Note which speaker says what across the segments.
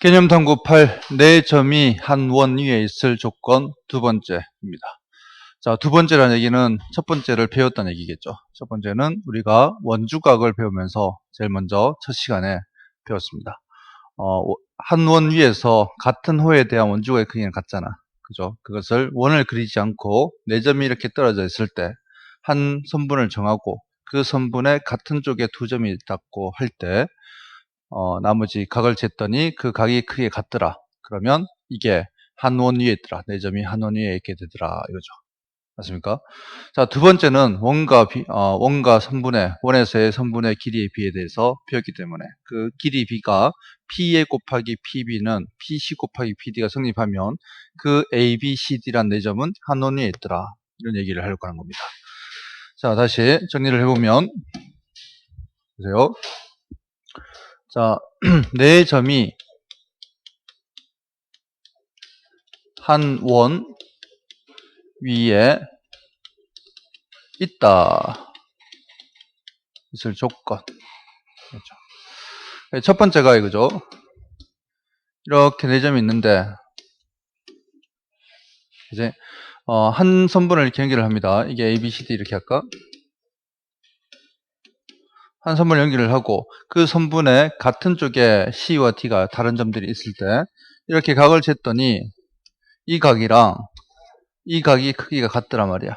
Speaker 1: 개념 탐구 8. 네 점이 한 원 위에 있을 조건 두 번째입니다. 자, 두 번째라는 얘기는 첫 번째를 배웠다는 얘기겠죠. 첫 번째는 우리가 원주각을 배우면서 제일 먼저 첫 시간에 배웠습니다. 어, 한 원 위에서 같은 호에 대한 원주각의 크기는 같잖아. 그죠? 그것을 원을 그리지 않고 네 점이 이렇게 떨어져 있을 때 한 선분을 정하고 그 선분의 같은 쪽에 두 점이 있다고 할 때, 어, 나머지 각을 쟀더니 그 각이 크게 같더라. 그러면 이게 한 원 위에 있더라. 네 점이 한 원 위에 있게 되더라. 이거죠. 맞습니까? 자, 두 번째는 원과 비, 어, 원과 선분의, 원에서의 선분의 길이의 비에 대해서 배웠기 때문에 그 길이 비가 PA 곱하기 PB는 PC 곱하기 PD가 성립하면 그 A, B, C, D란 네 점은 한 원 위에 있더라. 이런 얘기를 하려고 하는 겁니다. 자, 다시 정리를 해보면, 보세요. 자, 네 점이 한 원 위에 있다. 있을 조건. 그렇죠. 첫 번째가 이거죠. 이렇게 네 점이 있는데, 이제 어, 한 선분을 연결을 합니다. 이게 A, B, C, D 이렇게 할까? 한 선분을 연결을 하고 그 선분의 같은 쪽에 C와 D가 다른 점들이 있을 때 이렇게 각을 쟀더니 이 각이랑 이 각이 크기가 같더란 말이야.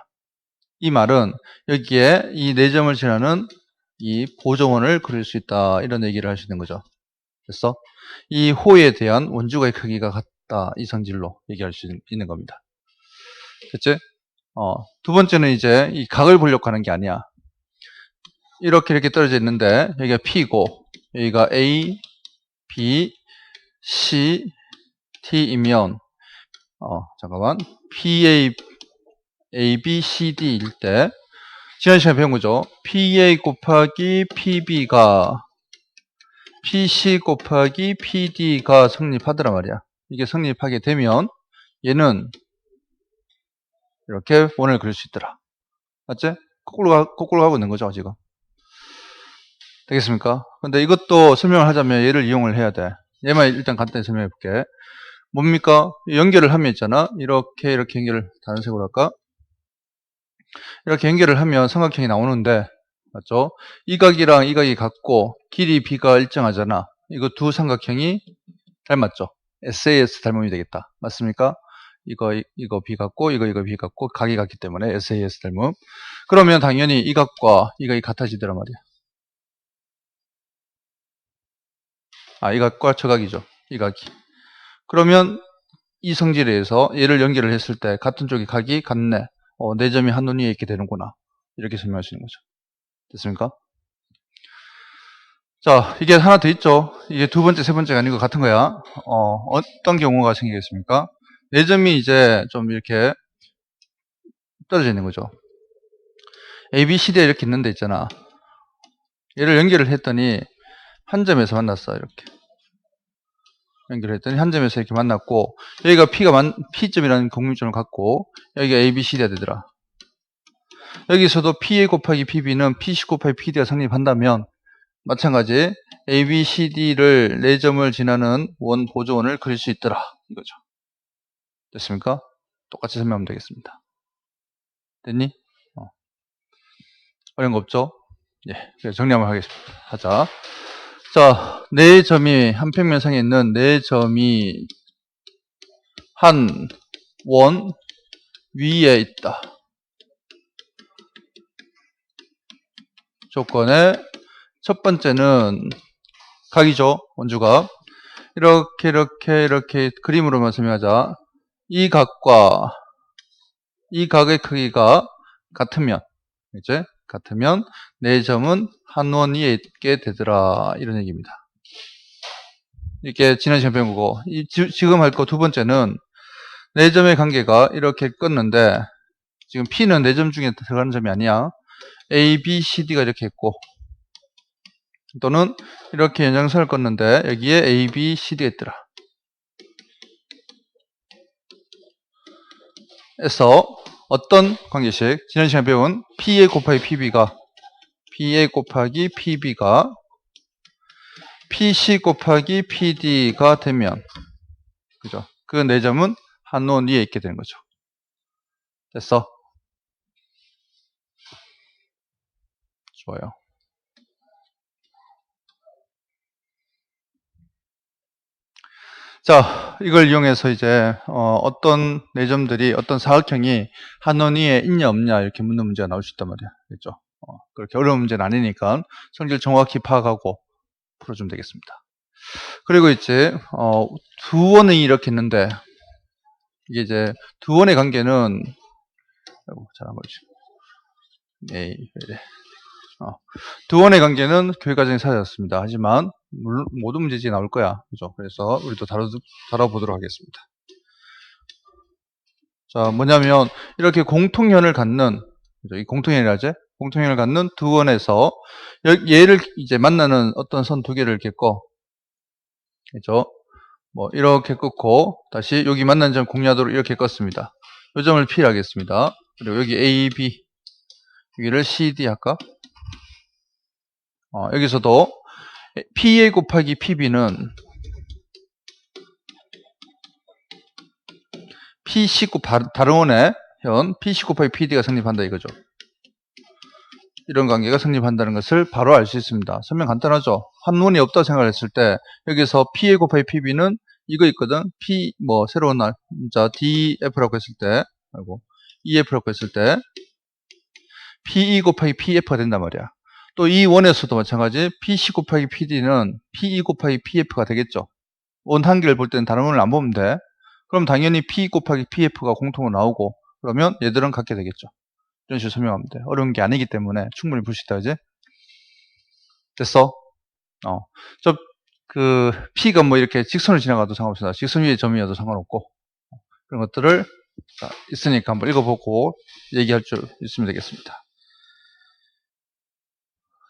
Speaker 1: 이 말은 여기에 이 네 점을 지나는 이 보정원을 그릴 수 있다 이런 얘기를 있는 거죠. 됐어? 이 호에 대한 원주각의 크기가 같다 이 성질로 얘기할 수 있는 겁니다. 됐지? 어, 두 번째는 이제 이 각을 보려고 하는 게 아니야. 이렇게 이렇게 떨어져 있는데 여기가 P고 여기가 A, B, C, T이면 어, 잠깐만 PA, A, B, C, D일 때 지난 시간에 배운 거죠. PA 곱하기 PB가 PC 곱하기 PD가 성립하더란 말이야. 이게 성립하게 되면 얘는 이렇게 원을 그릴 수 있더라. 맞지? 거꾸로, 가, 거꾸로 가고 있는 거죠, 지금. 되겠습니까? 근데 이것도 설명을 하자면 얘를 이용을 해야 돼. 얘만 일단 간단히 설명해 볼게. 뭡니까? 연결을 하면 있잖아. 이렇게, 이렇게 연결을 다른 색으로 할까? 이렇게 연결을 하면 삼각형이 나오는데, 맞죠? 이 각이랑 이 각이 같고, 길이 b가 일정하잖아. 이거 두 삼각형이 닮았죠? SAS 닮음이 되겠다. 맞습니까? 이거 이거 B 같고 이거 이거 B 같고 각이 같기 때문에 SAS 닮음 그러면 당연히 이 각과 이 각이 같아지더란 말이야 아 이 각과 저 각이죠 이 각이 그러면 이 성질에 의해서 얘를 연결을 했을 때 같은 쪽이 각이 같네 어, 네 점이 한눈 위에 있게 되는구나 이렇게 설명할 수 있는 거죠 됐습니까? 자 이게 하나 더 있죠 이게 두 번째 세 번째가 것 같은 거야 어, 어떤 경우가 생기겠습니까? 네 점이 이제 좀 이렇게 떨어져 있는 거죠. A, B, C, D 이렇게 있는 데 있잖아. 얘를 연결을 했더니 한 점에서 만났어. 이렇게. 연결했더니 한 점에서 이렇게 만났고 여기가 P가 만, P점이라는 공유점을 갖고 여기가 A, B, C, D가 되더라. 여기서도 PA 곱하기 PB는 PC 곱하기 PD가 성립한다면 마찬가지 A, B, C, D를 4점을 지나는 원 보조원을 그릴 수 있더라. 이거죠. 됐습니까? 똑같이 설명하면 되겠습니다. 됐니? 어. 어려운 거 없죠? 예, 정리 한번 하겠습니다. 하자. 자, 네 점이 한 평면상에 있는 네 점이 한 원 위에 있다. 조건의 첫 번째는 각이죠. 원주각. 이렇게 이렇게 이렇게 그림으로만 설명하자. 이 각과 이 각의 크기가 같으면 이제 같으면 네 점은 한원 위에 있게 되더라 이런 얘기입니다. 이렇게 지난 시간 배운 거고 이, 지금 할 거 두 번째는 네 점의 관계가 이렇게 껐는데 지금 P는 네 점 중에 들어가는 점이 아니야. A, B, C, D가 이렇게 있고 또는 이렇게 연장선을 껐는데 여기에 A, B, C, D가 있더라. 에서 어떤 관계식 지난 시간에 배운 PA 곱하기 PB가 PA 곱하기 PB가 PC 곱하기 PD가 되면 그죠? 그 4점은 한원 위에 있게 되는 거죠. 됐어? 좋아요. 자, 이걸 이용해서 이제 어, 떤 내점들이 어떤 사각형이 한원 위에 있냐 없냐 이렇게 묻는 문제가 나올 수 있단 말이야. 그렇죠? 어, 그렇게 어려운 문제는 아니니까 성질 정확히 파악하고 풀어주면 되겠습니다. 그리고 이제 어, 두 원이 이렇게 있는데 이게 이제 두 원의 관계는 아이고, 잘한 거지. 어, 두 원의 관계는 교육 과정에 사라졌습니다. 하지만 물론 모든 문제집이 나올 거야. 그죠? 그래서 우리도 다뤄, 다뤄보도록 하겠습니다. 자, 뭐냐면 이렇게 공통현을 갖는 그죠? 이 공통현이라지? 공통현을 갖는 두 원에서 얘를 이제 만나는 어떤 선 두 개를 이렇게 꺼. 그죠? 뭐 이렇게 끊고 다시 여기 만난 점 공략도로 이렇게 껐습니다. 이 점을 P 하겠습니다. 그리고 여기 A, B 여기를 C, D 할까? 어, 여기서도 PA 곱하기 PB는 P19 다른 원의 현 P19 곱하기 PD가 성립한다 이거죠. 이런 관계가 성립한다는 것을 바로 알 수 있습니다. 설명 간단하죠. 한 원이 없다 생각했을 때 여기서 PA 곱하기 PB는 이거 있거든. P 뭐 새로운 날자 DF라고 했을 때 아이고 EF라고 했을 때 PE 곱하기 PF가 된단 말이야. 또 이 원에서도 마찬가지 PC 곱하기 PD는 PE 곱하기 PF가 되겠죠. 원한 개를 볼 때는 다른 원을 안 보면 돼. 그럼 당연히 P 곱하기 PF가 공통으로 나오고 그러면 얘들은 같게 되겠죠. 이런 식으로 설명하면 돼. 어려운 게 아니기 때문에 충분히 볼 수 있다, 이제. 됐어? 어. 저, 그, P가 뭐 이렇게 직선을 지나가도 상관없습니다. 직선 위에 점이어도 상관없고. 그런 것들을 자, 있으니까 한번 읽어보고 얘기할 줄 있으면 되겠습니다.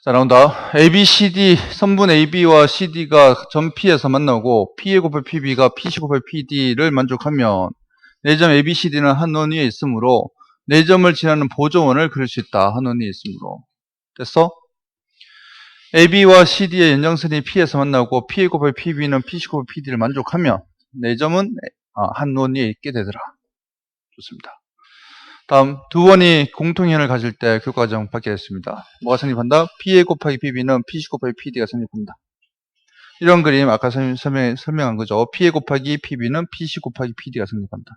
Speaker 1: 자, 나온다. A, B, C, D, 선분 A, B와 C, D가 점 P에서 만나고 P의 곱해 PB가 PC 곱해 PD를 만족하면 4점 A, B, C, D는 한 원 위에 있으므로 4점을 지나는 보조원을 그릴 수 있다. 한 원이 있으므로. 됐어? AB와 CD의 연장선이 P에서 만나고 P 곱해 PB는 PC 곱해 PD를 만족하면 4점은 한 원이 있게 되더라. 좋습니다. 다음 두 원이 공통현을 가질 때 교과과정 받게 됐습니다. 뭐가 성립한다? PA 곱하기 PB는 PC 곱하기 PD가 성립한다. 이런 그림 아까 설명, 설명한 거죠. PA 곱하기 PB는 PC 곱하기 PD가 성립한다.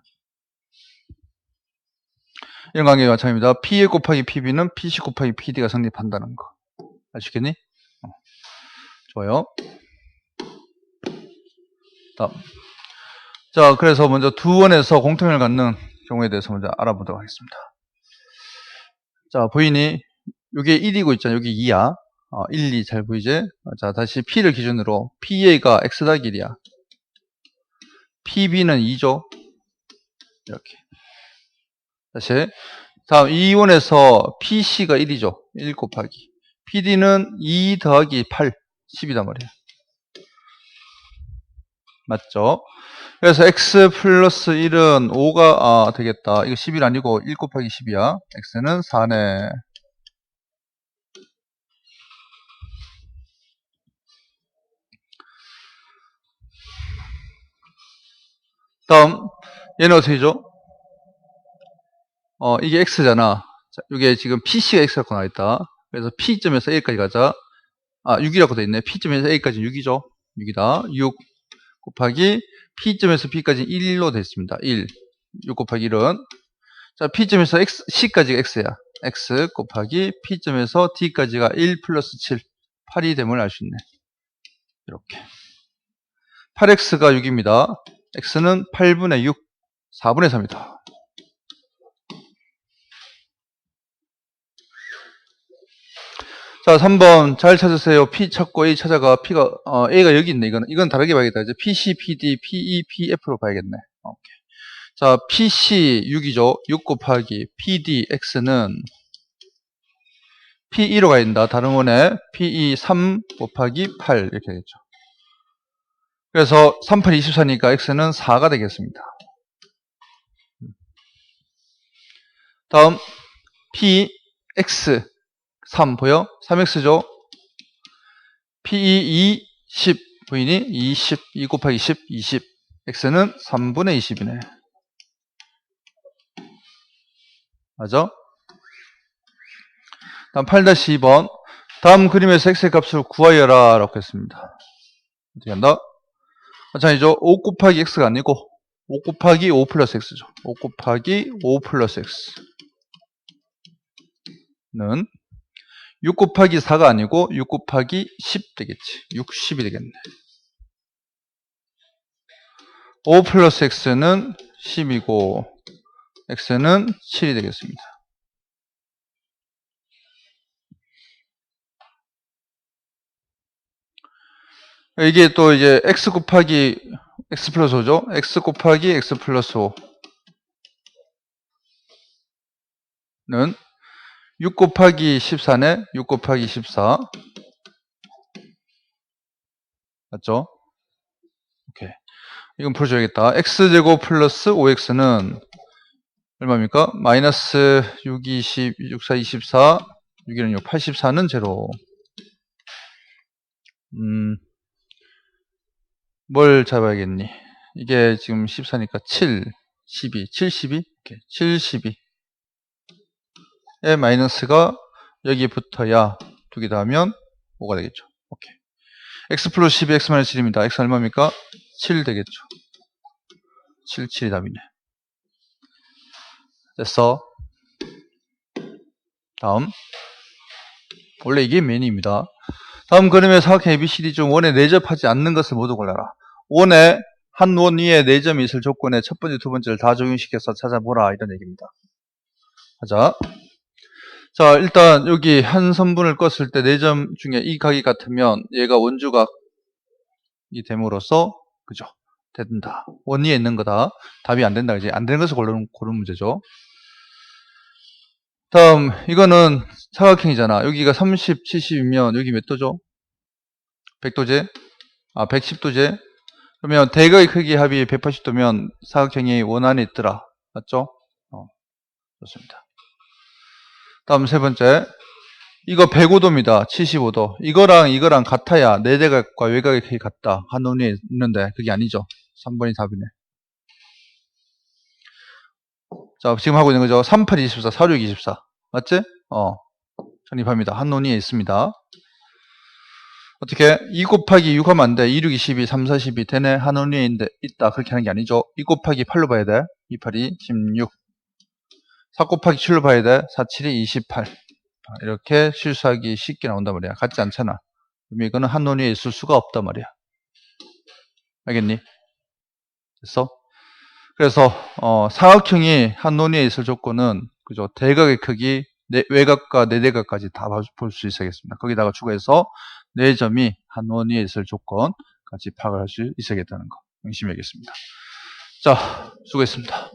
Speaker 1: 이런 관계가 마찬가지입니다. PA 곱하기 PB는 PC 곱하기 PD가 성립한다는 거. 아시겠니? 어. 좋아요. 다음. 자, 그래서 먼저 두 원에서 공통을 갖는 경우에 대해서 먼저 알아보도록 하겠습니다. 자, 보이니? 이게 1이고 있잖아요. 여기 2야. 어, 1, 2 잘 보이지? 자, 다시 P를 기준으로 PA가 X다 길이야. PB는 2죠. 이렇게. 다시 다음 2원에서 PC가 1이죠. 1 곱하기. PD는 2 더하기 8, 10이단 말이에요. 맞죠? 그래서 x 플러스 1은 5가 아, 되겠다. 이거 10이 아니고 1 곱하기 10이야. x는 4네. 다음 얘는 어떻게 되죠? 어, 이게 x잖아. 자, 이게 지금 PC가 x라고 나와 있다. 그래서 P점에서 A까지 가자. 아, 6이라고 돼 있네. P점에서 A까지 6이죠. 6이다. 6 곱하기 P점에서 B까지 1로 됐습니다. 1. 6 곱하기 1은. 자, P점에서 X, C까지가 X야. X 곱하기 P점에서 D까지가 1 플러스 7. 8이 됨을 알 수 있네. 이렇게. 8X가 6입니다. X는 8분의 6, 4분의 3이다. 자, 3번 잘 찾으세요. P 찾고 A 찾아가. P가 어, A가 여기 있네. 이건 이건 다르게 봐야겠다. 이제 PC, PD, PE, PF로 봐야겠네. 오케이. 자, PC 6이죠. 6 곱하기 PD X는 P2로 가야 된다. 다른 원에 PE 3 곱하기 8 이렇게 되겠죠. 그래서 3, 8, 24니까 X는 4가 되겠습니다. 다음 PX 3 보여? 3x죠? PE 2 10, V는 20, 2 곱하기 10, 20. X는 3분의 20이네. 맞아? 다음 8-2번. 다음 그림에서 X의 값을 구하여라. 라고 했습니다. 어떻게 한다? 마찬가지죠. 5 곱하기 X가 아니고 5 곱하기 5 플러스 X죠. 5 곱하기 5 플러스 X는 6 곱하기 4가 아니고 6 곱하기 10 되겠지. 60이 되겠네. 5 플러스 x는 10이고 x는 7이 되겠습니다. 이게 또 이제 x 곱하기 x 플러스 5죠. x 곱하기 x 플러스 5는 6 곱하기 14네. 6 곱하기 14. 맞죠? 오케이. 이건 풀어줘야겠다. x제곱 플러스 5x는 얼마입니까? 마이너스 6, 20, 6, 4, 24, 6이는 6, 84는 제로. 음, 뭘 잡아야겠니? 이게 지금 14니까 7, 12, 7, 12? 오케이. 7, 12. 에 마이너스가 여기에 붙어야 두개 더하면 5가 되겠죠. 오케이. x 플러스 12, x 마이너스 7입니다. x 얼마입니까? 7 되겠죠. 7, 7이 답이네. 됐어. 다음. 원래 이게 메인입니다. 다음 그림의 사각형 ABCD 중 원에 내접하지 않는 것을 모두 골라라. 원에 한 원 위에 내점이 있을 조건에 첫 번째, 두 번째를 다 적용시켜서 찾아보라. 이런 얘기입니다. 하자. 자, 일단 여기 한 선분을 껐을 때 네 점 중에 이 각이 같으면 얘가 원주각이 됨으로써 그죠? 된다. 원위에 있는 거다. 답이 안 된다. 이제 안 되는 것을 고르는, 고르는 문제죠. 다음 이거는 사각형이잖아. 여기가 30, 70이면 여기 몇 도죠? 100도제? 아, 110도제? 그러면 대각의 크기 합이 180도면 사각형이 원 안에 있더라. 맞죠? 어, 좋습니다. 다음 세 번째. 이거 105도입니다. 75도. 이거랑 이거랑 같아야 내대각과 외곽의 크기 같다. 한원이 있는데 그게 아니죠. 3번이 답이네. 자, 지금 하고 있는 거죠. 38, 24, 46, 24. 맞지? 어. 정립합니다. 한논이에 있습니다. 어떻게? 2 곱하기 6 하면 안 돼. 2, 6, 22, 3, 4, 12 되네. 한논이에 있다. 그렇게 하는 게 아니죠. 2 곱하기 8로 봐야 돼. 2, 8, 2, 16. 4 곱하기 7로 봐야 돼. 4, 7이 28. 이렇게 실수하기 쉽게 나온단 말이야. 같지 않잖아. 그럼 이거는 한논이에 있을 수가 없단 말이야. 알겠니? 됐어? 그래서 어, 사각형이 한 논위에 있을 조건은 그죠 대각의 크기 내, 외곽과 내대각까지 다 볼 수 있어야겠습니다. 거기다가 추가해서 네 점이 한 논위에 있을 조건 같이 파악을 할수 있어야겠다는 거 명심해야겠습니다. 자 수고했습니다.